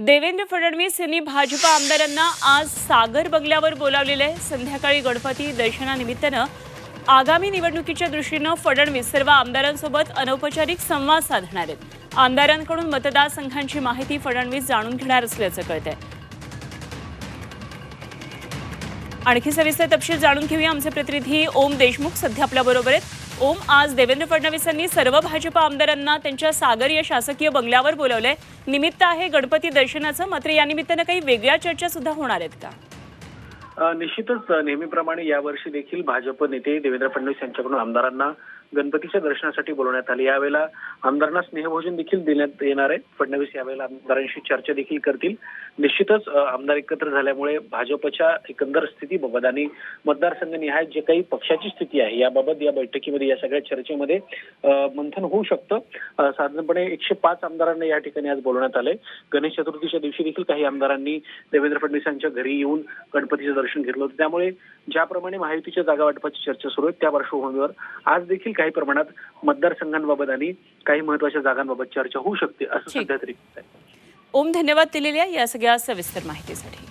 देवेंद्र फडणवीस यांनी भाजपा आमदारांना आज सागर बंगल्यावर बोलावलेलं आहे. संध्याकाळी गणपती दर्शनानिमित्तानं आगामी निवडणुकीच्या दृष्टीनं फडणवीस सर्व आमदारांसोबत अनौपचारिक संवाद साधणार आहेत. आमदारांकडून मतदारसंघांची माहिती फडणवीस जाणून घेणार असल्याचं कळतंय. आणखी सविस्तर तपशील जाणून घेऊया. आमचे प्रतिनिधी ओम देशमुख सध्या आपल्याबरोबर आहेत. ओम. आज देवेंद्र फडणवीसांनी सर्व भाजपा आमदारांना त्यांच्या सागर या शासकीय बंगल्यावर बोलवलंय. निमित्त आहे गणपती दर्शनाचं. मात्र या निमित्तानं काही वेगळ्या चर्चा सुद्धा होणार आहेत का? निश्चितच नेहमीप्रमाणे यावर्षी देखील भाजप नेते देवेंद्र फडणवीस यांच्याकडून आमदारांना गणपतीच्या दर्शनासाठी बोलवण्यात आले. यावेळेला आमदारांना स्नेहभोजन देखील देण्यात येणार आहे. फडणवीस यावेळेला आमदारांशी चर्चा देखील करतील. निश्चितच आमदार एकत्र झाल्यामुळे भाजपच्या एकंदर स्थितीबाबत आणि मतदारसंघ निहाय जे काही पक्षाची स्थिती आहे याबाबत या बैठकीमध्ये या सगळ्या चर्चेमध्ये मंथन होऊ शकतं. साधारणपणे एकशे पाच आमदारांना या ठिकाणी आज बोलवण्यात आलंय. गणेश चतुर्थीच्या दिवशी देखील काही आमदारांनी देवेंद्र फडणवीस यांच्या घरी येऊन गणपतीचं दर्शन घेतलं होतं त्यामुळे ज्याप्रमाणे महायुतीच्या जागा वाटपाची चर्चा सुरू आहे त्या पार्श्वभूमीवर आज देखील काही प्रमाणात मतदारसंघांबाबत आणि काही महत्त्वाच्या जागांबाबत चर्चा होऊ शकते असं. सध्या तरी. ओम धन्यवाद दिलेल्या या सगळ्या सविस्तर माहितीसाठी